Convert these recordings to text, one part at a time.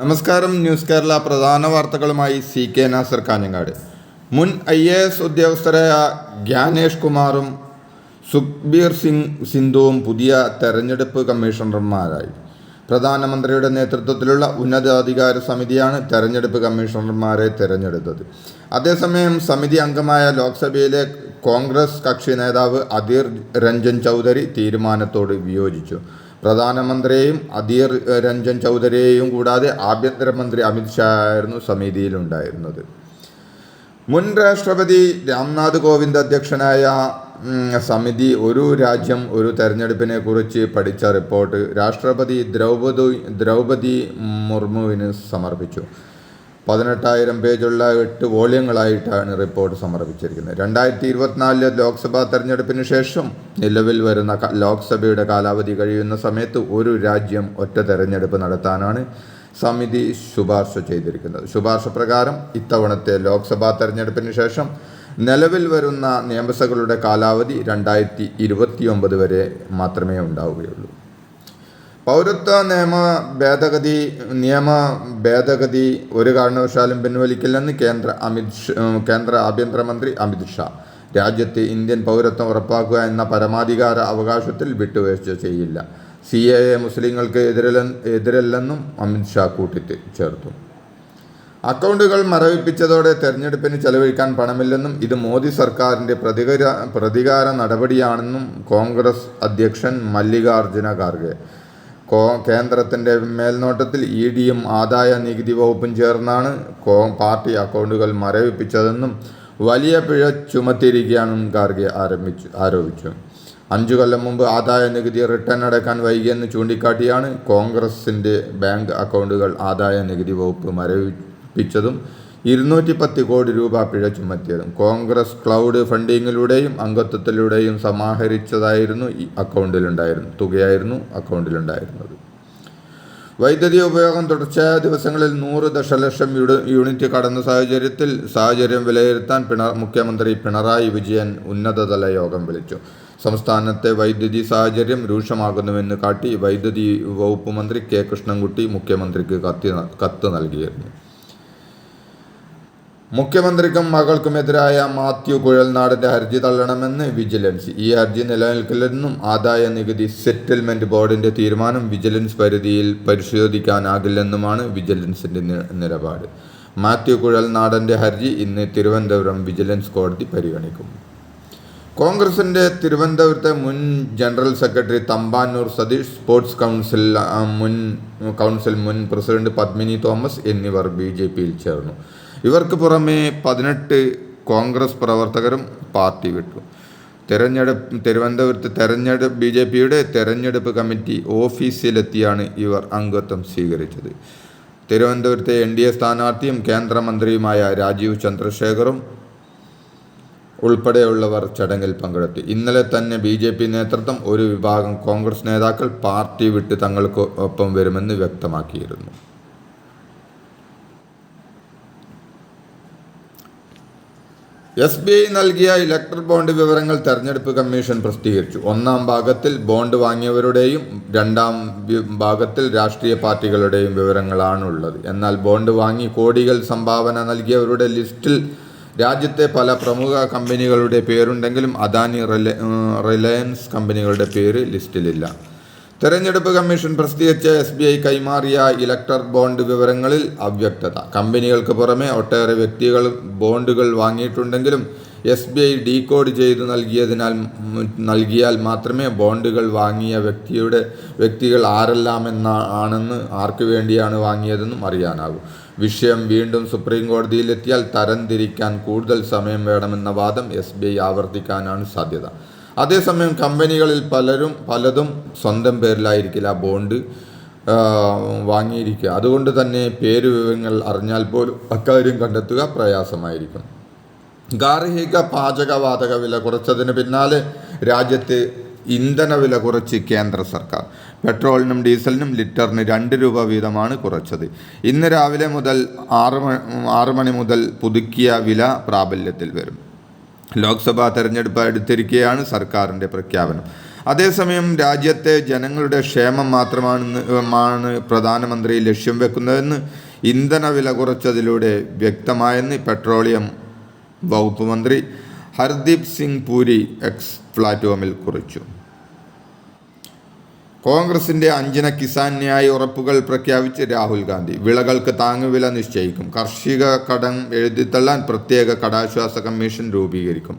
നമസ്കാരം ന്യൂസ് കേരള പ്രധാന വാർത്തകളുമായി സി കെ നാസർ കാഞ്ഞങ്ങാട്. മുൻ ഐ എ എസ് ഉദ്യോഗസ്ഥരായ ജ്ഞാനേഷ് കുമാറും സുഖ്ബീർ സിംഗ് സിന്ധുവും പുതിയ തെരഞ്ഞെടുപ്പ് കമ്മീഷണർമാരായി. പ്രധാനമന്ത്രിയുടെ നേതൃത്വത്തിലുള്ള ഉന്നതാധികാര സമിതിയാണ് തെരഞ്ഞെടുപ്പ് കമ്മീഷണർമാരെ തെരഞ്ഞെടുത്തത്. അതേസമയം സമിതി അംഗമായ ലോക്സഭയിലെ കോൺഗ്രസ് കക്ഷി നേതാവ് അധീർ രഞ്ജൻ ചൗധരി തീരുമാനത്തോട് വിയോജിച്ചു. പ്രധാനമന്ത്രിയെയും അധീർ രഞ്ജൻ ചൗധരിയെയും കൂടാതെ ആഭ്യന്തരമന്ത്രി അമിത്ഷാ ആയിരുന്നു സമിതിയിലുണ്ടായിരുന്നത്. മുൻ രാഷ്ട്രപതി രാംനാഥ് കോവിന്ദ് അധ്യക്ഷനായ സമിതി ഒരു രാജ്യം ഒരു തെരഞ്ഞെടുപ്പിനെ കുറിച്ച് പഠിച്ച റിപ്പോർട്ട് രാഷ്ട്രപതി ദ്രൗപദി ദ്രൗപദി മുർമുവിന് സമർപ്പിച്ചു. പതിനെട്ടായിരം പേജുള്ള എട്ട് വോളിയങ്ങളായിട്ടാണ് റിപ്പോർട്ട് സമർപ്പിച്ചിരിക്കുന്നത്. രണ്ടായിരത്തി ഇരുപത്തിനാലിലെ ലോക്സഭാ തെരഞ്ഞെടുപ്പിന് ശേഷം നിലവിൽ വരുന്ന ലോക്സഭയുടെ കാലാവധി കഴിയുന്ന സമയത്ത് ഒരു രാജ്യം ഒറ്റ തെരഞ്ഞെടുപ്പ് നടത്താനാണ് സമിതി ശുപാർശ ചെയ്തിരിക്കുന്നത്. ശുപാർശ പ്രകാരം ഇത്തവണത്തെ ലോക്സഭാ തെരഞ്ഞെടുപ്പിന് ശേഷം നിലവിൽ വരുന്ന നിയമസഭകളുടെ കാലാവധി രണ്ടായിരത്തി ഇരുപത്തിയൊമ്പത് വരെ മാത്രമേ ഉണ്ടാവുകയുള്ളൂ. പൗരത്വ നിയമ ഭേദഗതി നിയമ ഭേദഗതി ഒരു കാരണവശാലും പിൻവലിക്കില്ലെന്ന് കേന്ദ്ര അമിത് കേന്ദ്ര ആഭ്യന്തരമന്ത്രി അമിത് ഷാ. രാജ്യത്ത് ഇന്ത്യൻ പൗരത്വം ഉറപ്പാക്കുക എന്ന പരമാധികാര അവകാശത്തിൽ വിട്ടുവീഴ്ച ചെയ്യില്ല. സി എ എ മുസ്ലിങ്ങൾക്ക് എതിരല്ല എതിരല്ലെന്നും അമിത് ഷാ കൂട്ടി ചേർത്തു. അക്കൗണ്ടുകൾ മരവിപ്പിച്ചതോടെ തെരഞ്ഞെടുപ്പിന് ചെലവഴിക്കാൻ പണമില്ലെന്നും ഇത് മോദി സർക്കാരിന്റെ പ്രതികാര പ്രതികാര നടപടിയാണെന്നും കോൺഗ്രസ് അധ്യക്ഷൻ മല്ലികാർജുന ഖാർഗെ കേന്ദ്രത്തിന്റെ മേൽനോട്ടത്തിൽ ഇ ഡിയും ആദായ നികുതി വകുപ്പും ചേർന്നാണ് കോ പാർട്ടി അക്കൗണ്ടുകൾ മരവിപ്പിച്ചതെന്നും വലിയ പിഴ ചുമത്തിയിരിക്കുകയാണെന്നും ഖാർഗെ ആരംഭിച്ചു ആരോപിച്ചു. അഞ്ചു കൊല്ലം മുമ്പ് ആദായ നികുതി റിട്ടേൺ അടക്കാൻ വൈകിയെന്ന് ചൂണ്ടിക്കാട്ടിയാണ് കോൺഗ്രസിന്റെ ബാങ്ക് അക്കൗണ്ടുകൾ ആദായ നികുതി വകുപ്പ് മരവിപ്പിച്ചതും ഇരുന്നൂറ്റി പത്ത് കോടി രൂപ പിഴ ചുമത്തിയതും. കോൺഗ്രസ് ക്ലൗഡ് ഫണ്ടിങ്ങിലൂടെയും അംഗത്വത്തിലൂടെയും സമാഹരിച്ചതായിരുന്നു ഈ അക്കൗണ്ടിലുണ്ടായിരുന്നു തുകയായിരുന്നു അക്കൗണ്ടിലുണ്ടായിരുന്നത്. വൈദ്യുതി ഉപയോഗം തുടർച്ചയായ ദിവസങ്ങളിൽ നൂറ് ദശലക്ഷം യൂണി- യൂണിറ്റ് കടന്ന സാഹചര്യത്തിൽ സാഹചര്യം വിലയിരുത്താൻ പിണ മുഖ്യമന്ത്രി പിണറായി വിജയൻ ഉന്നതതല യോഗം വിളിച്ചു. സംസ്ഥാനത്തെ വൈദ്യുതി സാഹചര്യം രൂക്ഷമാകുന്നുവെന്ന് കാട്ടി വൈദ്യുതി വകുപ്പ് മന്ത്രി കെ കൃഷ്ണൻകുട്ടി മുഖ്യമന്ത്രിക്ക് കത്തി കത്ത് നൽകിയിരുന്നു. മുഖ്യമന്ത്രിക്കും മകൾക്കുമെതിരായ മാത്യു കുഴൽനാടിന്റെ ഹർജി തള്ളണമെന്ന് വിജിലൻസ്. ഈ ഹർജി നിലനിൽക്കില്ലെന്നും ആദായ നികുതി സെറ്റിൽമെന്റ് ബോർഡിന്റെ തീരുമാനം വിജിലൻസ് പരിധിയിൽ പരിശോധിക്കാനാകില്ലെന്നുമാണ് വിജിലൻസിന്റെ നിലപാട്. മാത്യു കുഴൽനാടന്റെ ഹർജി ഇന്ന് തിരുവനന്തപുരം വിജിലൻസ് കോടതി പരിഗണിക്കും. കോൺഗ്രസിന്റെ തിരുവനന്തപുരത്തെ മുൻ general secretary Thampanoor Satheesh sports council മുൻ കൗൺസിൽ മുൻ പ്രസിഡന്റ് പത്മിനി തോമസ് എന്നിവർ ബി ജെ പിയിൽ ചേർന്നു. ഇവർക്ക് പുറമേ പതിനെട്ട് കോൺഗ്രസ് പ്രവർത്തകരും പാർട്ടി വിട്ടു. തെരഞ്ഞെടുപ്പ് തിരുവനന്തപുരത്ത് തെരഞ്ഞെടുപ്പ് ബി ജെ പിയുടെ തെരഞ്ഞെടുപ്പ് കമ്മിറ്റി ഓഫീസിലെത്തിയാണ് ഇവർ അംഗത്വം സ്വീകരിച്ചത്. തിരുവനന്തപുരത്തെ എൻ ഡി എ സ്ഥാനാർത്ഥിയും കേന്ദ്രമന്ത്രിയുമായ രാജീവ് ചന്ദ്രശേഖറും ഉൾപ്പെടെയുള്ളവർ ചടങ്ങിൽ പങ്കെടുത്തു. ഇന്നലെ തന്നെ ബി ജെ പി നേതൃത്വം ഒരു വിഭാഗം കോൺഗ്രസ് നേതാക്കൾ പാർട്ടി വിട്ട് തങ്ങൾക്ക് ഒപ്പം വരുമെന്ന് വ്യക്തമാക്കിയിരുന്നു. എസ് ബി ഐ നൽകിയ ഇലക്ട്രൽ ബോണ്ട് വിവരങ്ങൾ തെരഞ്ഞെടുപ്പ് കമ്മീഷൻ പ്രസിദ്ധീകരിച്ചു. ഒന്നാം ഭാഗത്തിൽ ബോണ്ട് വാങ്ങിയവരുടെയും രണ്ടാം ഭാഗത്തിൽ രാഷ്ട്രീയ പാർട്ടികളുടെയും വിവരങ്ങളാണ് ഉള്ളത് എന്നാൽ ബോണ്ട് വാങ്ങി കോടികൾ സംഭാവന നൽകിയവരുടെ ലിസ്റ്റിൽ രാജ്യത്തെ പല പ്രമുഖ കമ്പനികളുടെ പേരുണ്ടെങ്കിലും അദാനി റിലയൻസ് കമ്പനികളുടെ പേര് ലിസ്റ്റിലില്ല. തെരഞ്ഞെടുപ്പ് കമ്മീഷൻ പ്രസിദ്ധീകരിച്ച എസ് ബി ഐ കൈമാറിയ ഇലക്ടർ ബോണ്ട് വിവരങ്ങളിൽ അവ്യക്തത. കമ്പനികൾക്ക് പുറമെ ഒട്ടേറെ വ്യക്തികൾ ബോണ്ടുകൾ വാങ്ങിയിട്ടുണ്ടെങ്കിലും എസ് ബി ഐ ഡീകോഡ് ചെയ്തു നൽകിയതിനാൽ നൽകിയാൽ മാത്രമേ ബോണ്ടുകൾ വാങ്ങിയ വ്യക്തിയുടെ വ്യക്തികൾ ആരെല്ലാമെന്ന ആണെന്ന് ആർക്ക് വേണ്ടിയാണ് വാങ്ങിയതെന്നും അറിയാനാകും വിഷയം വീണ്ടും സുപ്രീം കോടതിയിലെത്തിയാൽ തരംതിരിക്കാൻ കൂടുതൽ സമയം വേണമെന്ന വാദം എസ് ആവർത്തിക്കാനാണ് സാധ്യത. അതേസമയം കമ്പനികളിൽ പലരും പലതും സ്വന്തം പേരിലായിരിക്കില്ല ബോണ്ട് വാങ്ങിയിരിക്കുക. അതുകൊണ്ട് തന്നെ പേര് വിവരങ്ങൾ അറിഞ്ഞാൽ പോലും അക്കാര്യം കണ്ടെത്തുക പ്രയാസമായിരിക്കും. ഗാർഹിക പാചകവാതക വില കുറച്ചതിന് പിന്നാലെ രാജ്യത്ത് ഇന്ധന വില കുറച്ച് കേന്ദ്ര സർക്കാർ. പെട്രോളിനും ഡീസലിനും ലിറ്ററിന് രണ്ട് രൂപ വീതമാണ് കുറച്ചത്. ഇന്ന് രാവിലെ മുതൽ ആറ് ആറ് മണി മുതൽ പുതുക്കിയ വില പ്രാബല്യത്തിൽ വരും. ലോക്സഭാ തെരഞ്ഞെടുപ്പ് എടുത്തിരിക്കുകയാണ് സർക്കാരിന്റെ പ്രഖ്യാപനം. അതേസമയം രാജ്യത്തെ ജനങ്ങളുടെ ക്ഷേമം മാത്രമാണ് മാണ് പ്രധാനമന്ത്രി ലക്ഷ്യം വെക്കുന്നതെന്ന് ഇന്ധന വില കുറച്ചതിലൂടെ വ്യക്തമായെന്ന് പെട്രോളിയം വകുപ്പ് മന്ത്രി ഹർദീപ് സിംഗ് പൂരി എക്സ് പ്ലാറ്റ്ഫോമിൽ കുറിച്ചു. കോൺഗ്രസിന്റെ അഞ്ചിന കിസാൻ ന്യായ ഉറപ്പുകൾ പ്രഖ്യാപിച്ച് രാഹുൽ ഗാന്ധി. വിളകൾക്ക് താങ്ങുവില നിശ്ചയിക്കും. കാർഷിക കടം എഴുതിത്തള്ളാൻ പ്രത്യേക കടാശ്വാസ കമ്മീഷൻ രൂപീകരിക്കും.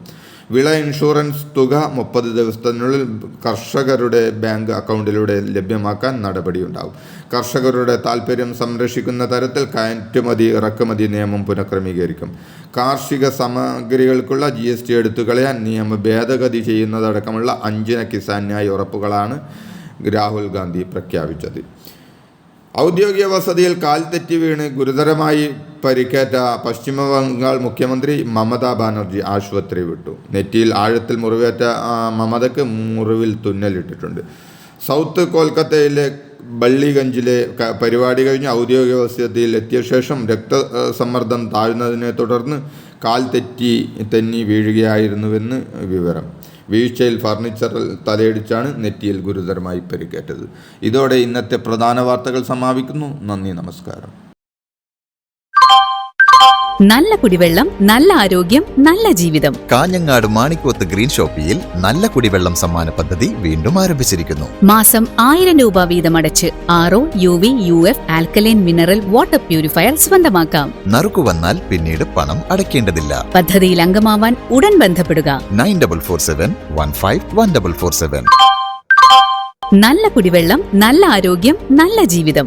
വിള ഇൻഷുറൻസ് തുക മുപ്പത് ദിവസത്തിനുള്ളിൽ കർഷകരുടെ ബാങ്ക് അക്കൗണ്ടിലൂടെ ലഭ്യമാക്കാൻ നടപടിയുണ്ടാകും കർഷകരുടെ താൽപ്പര്യം സംരക്ഷിക്കുന്ന തരത്തിൽ കയറ്റുമതി ഇറക്കുമതി നിയമം പുനഃക്രമീകരിക്കും. കാർഷിക സാമഗ്രികൾക്കുള്ള ജി എസ് ടി എടുത്തുകളയാൻ നിയമ ഭേദഗതി ചെയ്യുന്നതടക്കമുള്ള അഞ്ചിന കിസാൻ ന്യായ ഉറപ്പുകളാണ് രാഹുൽ ഗാന്ധി പ്രഖ്യാപിച്ചത്. ഔദ്യോഗിക വസതിയിൽ കാൽ തെറ്റി വീണ് ഗുരുതരമായി പരിക്കേറ്റ പശ്ചിമ ബംഗാൾ മുഖ്യമന്ത്രി മമതാ ബാനർജി ആശുപത്രി വിട്ടു. നെറ്റിയിൽ ആഴത്തിൽ മുറിവേറ്റ മമതയ്ക്ക് മുറിവിൽ തുന്നലിട്ടിട്ടുണ്ട്. സൗത്ത് കൊൽക്കത്തയിലെ ബള്ളിഗഞ്ചിലെ പരിപാടി കഴിഞ്ഞ് ഔദ്യോഗിക വസതിയിൽ എത്തിയ ശേഷം രക്തസമ്മർദ്ദം താഴ്ന്നതിനെ തുടർന്ന് കാൽ തെറ്റി തെന്നി വീഴുകയായിരുന്നുവെന്ന് വിവരം. വീഴ്ചയിൽ ഫർണിച്ചറിൽ തലയിടിച്ചാണ് നെറ്റിയിൽ ഗുരുതരമായി പരിക്കേറ്റത്. ഇതോടെ ഇന്നത്തെ പ്രധാന വാർത്തകൾ സമാപിക്കുന്നു. നന്ദി നമസ്കാരം. നല്ല കുടിവെള്ളം നല്ല ആരോഗ്യം നല്ല ജീവിതം. കാഞ്ഞങ്ങാട് മാണിക്കോത്ത് ഗ്രീൻ ഷോപ്പിയിൽ നല്ല കുടിവെള്ളം സമ്മാന പദ്ധതി വീണ്ടും ആരംഭിച്ചിരിക്കുന്നു. മാസം ആയിരം രൂപ വീതം അടച്ച് O U V U F alkaline mineral water purifier സ്വന്തമാക്കാം. നറുക്കു വന്നാൽ പിന്നീട് പണം അടയ്ക്കേണ്ടതില്ല. പദ്ധതിയിൽ അംഗമാവാൻ ഉടൻ ബന്ധപ്പെടുക. Nine double four seven one five one double four seven. നല്ല കുടിവെള്ളം നല്ല ആരോഗ്യം നല്ല ജീവിതം.